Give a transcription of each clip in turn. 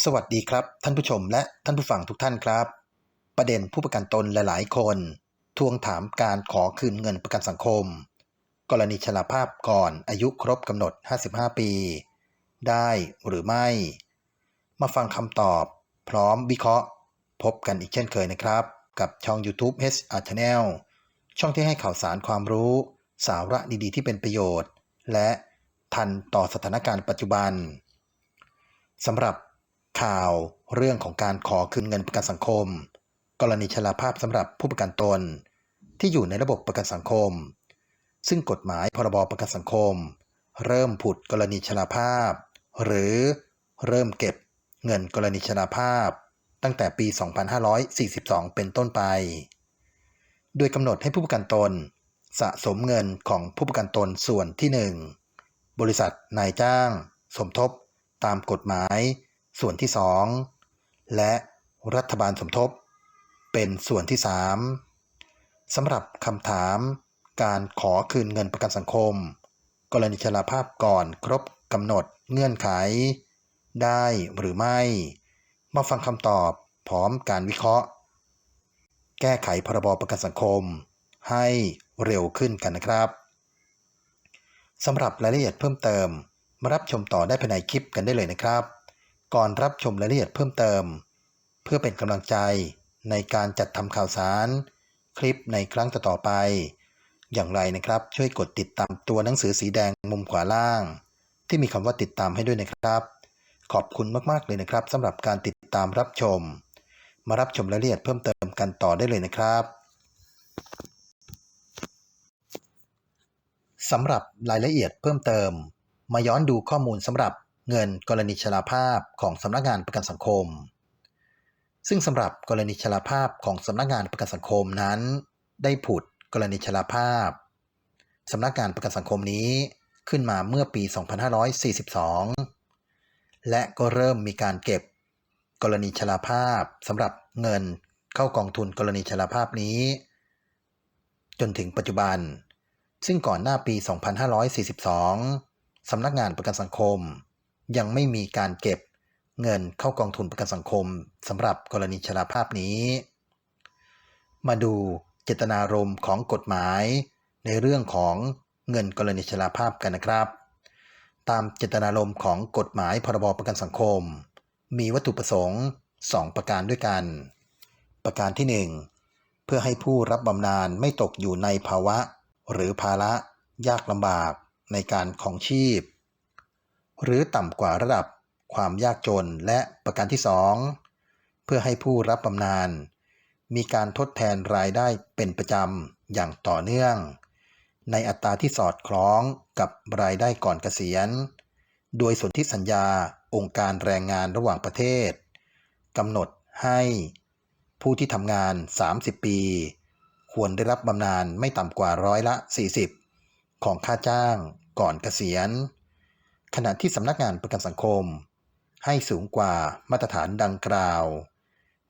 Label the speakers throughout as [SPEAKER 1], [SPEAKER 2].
[SPEAKER 1] สวัสดีครับ ท่านผู้ชมและท่านผู้ฟังทุกท่านครับ ประเด็นผู้ประกันตนหลาย ๆ คน ทวงถามการขอคืนเงินประกันสังคม กรณีชราภาพก่อนอายุครบกำหนด 55 ปี ได้หรือไม่ มาฟังคำตอบ พร้อมวิเคราะห์ พบกันอีกเช่นเคยนะครับ กับช่อง YouTube HR Channel ช่องที่ให้ข่าวสารความรู้ สาระดี ๆ ที่เป็นประโยชน์ และทันต่อสถานการณ์ปัจจุบันสำหรับ ข่าวเรื่องของการขอคืนเงินประกันสังคม กรณีชราภาพสำหรับผู้ประกันตน ที่อยู่ในระบบประกันสังคม ซึ่งกฎหมายพรบประกันสังคม เริ่มผุดกรณีชราภาพ หรือเริ่มเก็บเงินกรณีชราภาพ ตั้งแต่ปี 2542 เป็นต้นไป โดยกำหนดให้ผู้ประกันตน สะสมเงินของผู้ประกันตนส่วนที่ 1 บริษัทนายจ้าง สมทบ ตามกฎหมาย ส่วนที่ 2 และรัฐบาลสมทบ เป็นส่วนที่ 3สำหรับคำถามการขอคืนเงินประกันสังคม กรณีชราภาพก่อนครบกำหนดเงื่อนไข ได้หรือไม่ มาฟังคำตอบพร้อมการวิเคราะห์ แก้ไขพรบประกันสังคม ให้เร็วขึ้นกันนะครับสำหรับรายละเอียดเพิ่มเติม มารับชมต่อได้ภายในคลิปกันได้เลยนะครับ ก่อนรับชมรายละเอียดเพิ่มเติม เพื่อเป็นกำลังใจในการจัดทำข่าวสาร คลิปในครั้งต่อๆไป อย่างไรนะครับ ช่วยกดติดตามตัวหนังสือสีแดงมุมขวาล่าง ที่มีคำว่าติดตามให้ด้วยนะครับ ขอบคุณมากๆเลยนะครับสำหรับการติดตามรับชม มารับชมรายละเอียดเพิ่มเติมกันต่อได้เลยนะครับสำหรับรายละเอียดเพิ่มเติม มาย้อนดูข้อมูลสำหรับ เงินกรณีชราภาพของสำนักงานประกันสังคม ซึ่งสำหรับกรณีชราภาพของสำนักงานประกันสังคมนั้น ได้ผุดกรณีชราภาพสำนักงานประกันสังคมนี้ขึ้นมาเมื่อปี 2542 และก็เริ่มมีการเก็บกรณีชราภาพสำหรับเงินเข้ากองทุนกรณีชราภาพนี้ จนถึงปัจจุบัน ซึ่งก่อนหน้าปี 2542 สำนักงานประกันสังคม ยังไม่มีการเก็บเงินเข้ากองทุนประกันสังคมสำหรับกรณีชราภาพนี้ มาดูเจตนารมณ์ของกฎหมาย ในเรื่องของเงินกรณีชราภาพกันนะครับ ตามเจตนารมณ์ของกฎหมายพรบประกันสังคม มีวัตถุประสงค์ 2 ประการด้วยกัน ประการที่ 1 เพื่อให้ผู้รับบำนาญไม่ตกอยู่ในภาวะ หรือภาระยากลำบากในการของชีพ หรือต่ำกว่าระดับความยากจนและประการที่ 2 เพื่อให้ผู้รับบำนาญมีการทดแทนรายได้เป็นประจำอย่างต่อเนื่อง ในอัตราที่สอดคล้องกับรายได้ก่อนเกษียณ โดยสนธิสัญญาองค์การแรงงานระหว่างประเทศกำหนดให้ผู้ที่ทำงาน 30 ปี ควรได้รับบำนาญไม่ต่ำกว่าร้อยละ 40 ของค่าจ้างก่อนเกษียณ ขณะที่สำนักงานประกันสังคม ให้สูงกว่ามาตรฐานดังกล่าว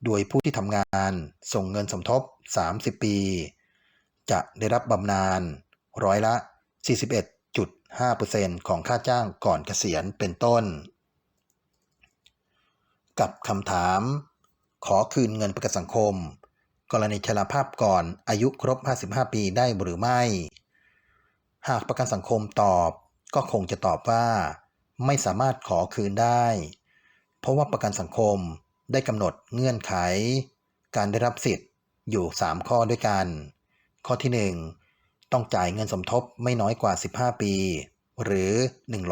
[SPEAKER 1] โดยผู้ที่ทำงานส่งเงินสมทบ 30 ปี จะได้รับบำนาญร้อยละ 41.5%ของค่าจ้างก่อนเกษียณเป็นต้น กับคำถาม ขอคืนเงินประกันสังคม กรณีชราภาพก่อนอายุครบ 55 ปีได้หรือไม่ หากประกันสังคมตอบ ก็คงจะตอบว่าไม่สามารถขอคืนได้ เพราะว่าประกันสังคมได้กำหนดเงื่อนไข การได้รับสิทธิ์อยู่ 3 ข้อด้วยกัน ข้อที่ 1 ต้องจ่ายเงินสมทบไม่น้อยกว่า 15 ปี หรือ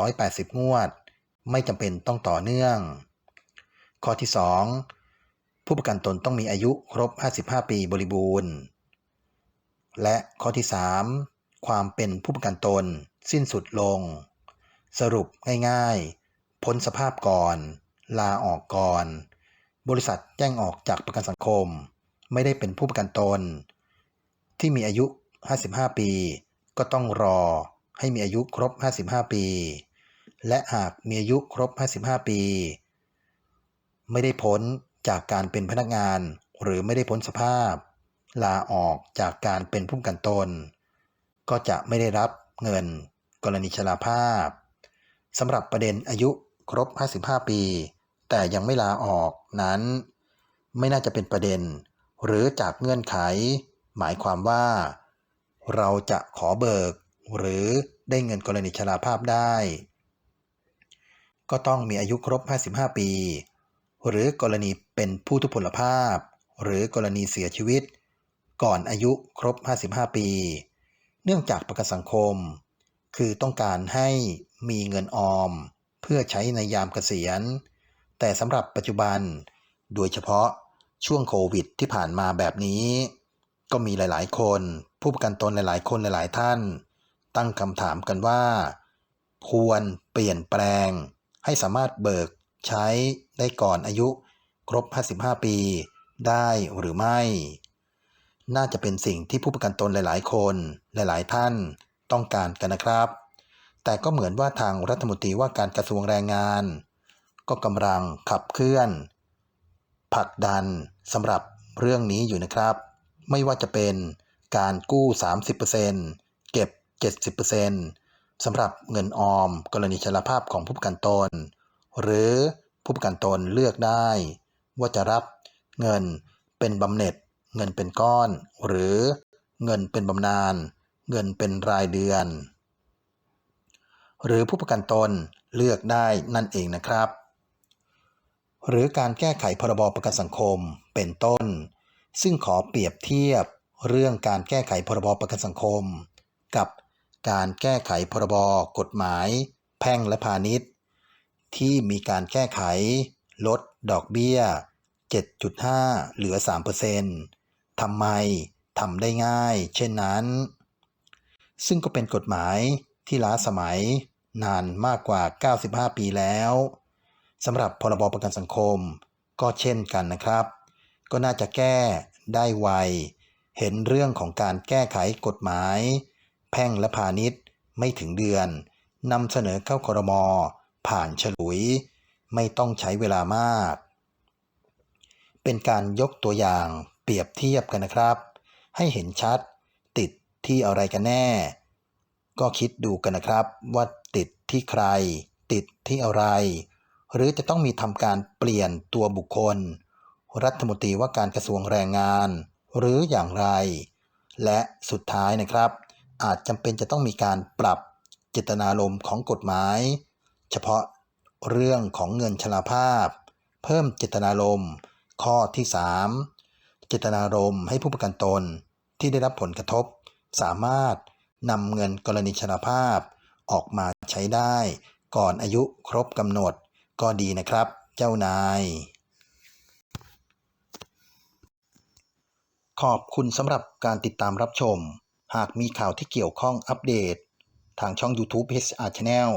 [SPEAKER 1] 180 งวด ไม่จำเป็นต้องต่อเนื่อง ข้อที่ 2 ผู้ประกันตนต้องมีอายุครบ 55 ปีบริบูรณ์ และข้อที่ 3 ความเป็นผู้ประกันตน สิ้นสุดลง สรุปง่ายๆ พ้นสภาพก่อน ลาออกก่อน บริษัทแจ้งออกจากประกันสังคม ไม่ได้เป็นผู้ประกันตน ที่มีอายุ 55 ปี ก็ต้องรอให้มีอายุครบ 55 ปี และหากมีอายุครบ 55 ปี ไม่ได้พ้นจากการเป็นพนักงานหรือไม่ได้พ้นสภาพ ลาออกจากการเป็นผู้ประกันตน ก็จะไม่ได้รับเงิน กรณีชราภาพสำหรับประเด็นอายุครบ 55 ปี แต่ยังไม่ลาออกนั้น ไม่น่าจะเป็นประเด็น หรือจากเงื่อนไข หมายความว่า เราจะขอเบิก หรือได้เงินกรณีชราภาพได้ ก็ต้องมีอายุครบ 55 ปี หรือกรณีเป็นผู้ทุพพลภาพ หรือกรณีเสียชีวิต ก่อนอายุครบ 55 ปี เนื่องจากประกันสังคม คือต้องการให้มีเงินออม เพื่อใช้ในยามเกษียณ แต่สำหรับปัจจุบัน โดยเฉพาะช่วงโควิดที่ผ่านมาแบบนี้ ก็มีหลาย ๆ คน ผู้ประกันตนหลาย ๆ คนหลาย ๆ ท่าน ตั้งคำถามกันว่า ควรเปลี่ยนแปลง ให้สามารถเบิกใช้ได้ก่อนอายุ ครบ 55 ปี ได้หรือไม่ น่าจะเป็นสิ่งที่ผู้ประกันตนหลาย ๆ คนหลาย ๆ ท่าน ต้องการกันนะครับ แต่ก็เหมือนว่าทางรัฐมนตรีว่าการกระทรวงแรงงาน ก็กำลังขับเคลื่อนผลักดันสำหรับเรื่องนี้อยู่นะครับ ไม่ว่าจะเป็นการกู้ 30%เก็บ 70%สำหรับเงินออม กรณีชราภาพของผู้ประกันตน หรือผู้ประกันตนเลือกได้ ว่าจะรับเงินเป็นบำเหน็จ เงินเป็นก้อน หรือเงินเป็นบำนาญ เงินเป็นรายเดือน หรือผู้ประกันตนเลือกได้นั่นเองนะครับ หรือการแก้ไขพรบประกันสังคมเป็นต้น ซึ่งขอเปรียบเทียบเรื่องการแก้ไขพรบประกันสังคม กับการแก้ไขพรบกฎหมาย แพ่งและพาณิชย์ ที่มีการแก้ไข ลดดอกเบี้ย 7.5 เหลือ 3%ทำไมทำได้ง่าย เช่นนั้น ซึ่งก็เป็นกฎหมายที่ล้าสมัยนานมากกว่า 95 ปีแล้วสำหรับพรบประกันสังคม ก็เช่นกันนะครับ ก็น่าจะแก้ได้ไว เห็นเรื่องของการแก้ไขกฎหมาย แพ่งและพาณิชย์ไม่ถึงเดือนนำเสนอเข้าครมผ่านฉลุย ไม่ต้องใช้เวลามาก เป็นการยกตัวอย่างเปรียบเทียบกันนะครับ ให้เห็นชัดติด ที่อะไรกันแน่ ก็คิดดูกันนะครับ ว่าติดที่ใคร ติดที่อะไร หรือจะต้องมีทำการเปลี่ยนตัวบุคคล รัฐมนตรีว่าการกระทรวงแรงงาน หรืออย่างไร และสุดท้ายนะครับ อาจจำเป็นจะต้องมีการปรับเจตนารมณ์ของกฎหมาย เฉพาะเรื่องของเงินชราภาพ เพิ่มเจตนารมณ์ข้อที่ 3 เจตนารมณ์ให้ผู้ประกันตนที่ได้รับผลกระทบ สามารถนำเงินกรณีชราภาพ ออกมาใช้ได้ ก่อนอายุครบกำหนด ก็ดีนะครับ เจ้านาย ขอบคุณสำหรับการติดตามรับชม หากมีข่าวที่เกี่ยวข้องอัปเดต ทางช่อง YouTube HR Channel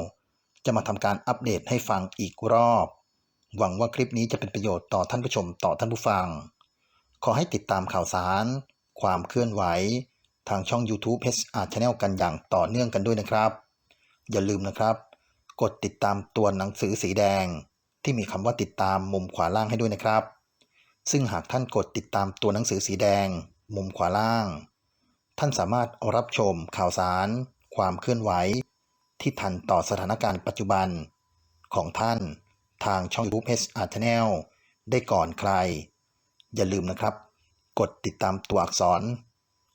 [SPEAKER 1] จะมาทำการอัปเดตให้ฟังอีกรอบ หวังว่าคลิปนี้จะเป็นประโยชน์ต่อท่านผู้ชมต่อท่านผู้ฟัง ขอให้ติดตามข่าวสาร ความเคลื่อนไหว ทางช่อง YouTube HR Channel กันอย่างต่อเนื่องกันด้วยนะครับ อย่าลืมนะครับ กดติดตามตัวหนังสือสีแดง ที่มีคำว่าติดตามมุมขวาล่างให้ด้วยนะครับ ซึ่งหากท่านกดติดตามตัวหนังสือสีแดง มุมขวาล่าง ท่านสามารถรับชมข่าวสาร ความเคลื่อนไหว ที่ทันต่อสถานการณ์ปัจจุบัน ของท่านทางช่อง YouTube HR Channel ได้ก่อนใคร อย่าลืมนะครับ กดติดตามตัวอักษร